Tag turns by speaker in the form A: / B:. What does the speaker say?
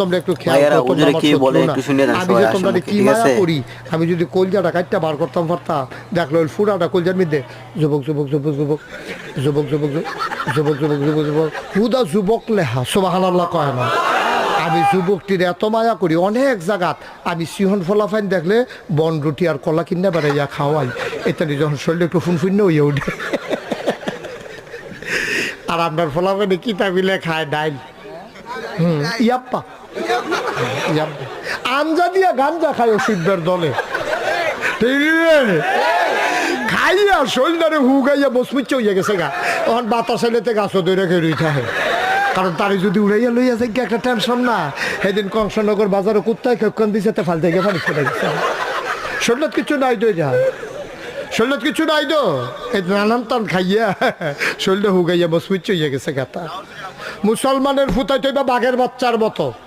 A: তোমরা একটু খেয়াল করো, তোমরা
B: কি বলে একটু শুনে নেন
A: আমি
B: সবাই
A: যে তোমরা কি মায়া করি আমি যদি কলজাটা কাটটা বার করতাম পারতা দেখল ফুটাটা কলজার মধ্যে যুবক যুবক যুবক যুবক যুবক যুবক যুবক যুবক যুবক যুবক হুদা যুবক লেহা সোবাহান আল্লাহ কয় না আমি যুবকটির এত মায়া করি অনেক জায়গাত আমি সিহন ফলাফাইন দেখলে বন রুটি আর কলা কিনে বেড়াইয়া খাওয়াই এটানি যখন শরীরে একটু ফুনফুন্ন হইয়া উঠে আর আপনার ফলাফাইনে কিতা মিলে খায় ডাইল ইয়াপ্পা। আঞ্জা দিয়া গাঞ্জা খায় ওষুধের দলে? খাইয়া শরীরে হুগাইয়া বসমিচ্ছে হইয়া গেছে গা। তখন বাতাস এলেতে গাছ দৈরা খেয়ে থাকে কারণ তারে যদি উড়াইয়া লইয়া যায় একটা টেনশন না। সেদিন কংসনগর বাজারে কুত্তায় কেক্ষণ দিছে, তে ফালতে গিয়ে পানি ফেলে গেছে। শরীরত কিছু নাই তো যা। শরীরত কিছু নাই তো। এই নানান টান খাইয়া শরীরটা হুগাইয়া বসমিচ্ছে হইয়া গেছে গাতা। মুসলমানের ফুতাই তো বাঘের বাচ্চার মতো।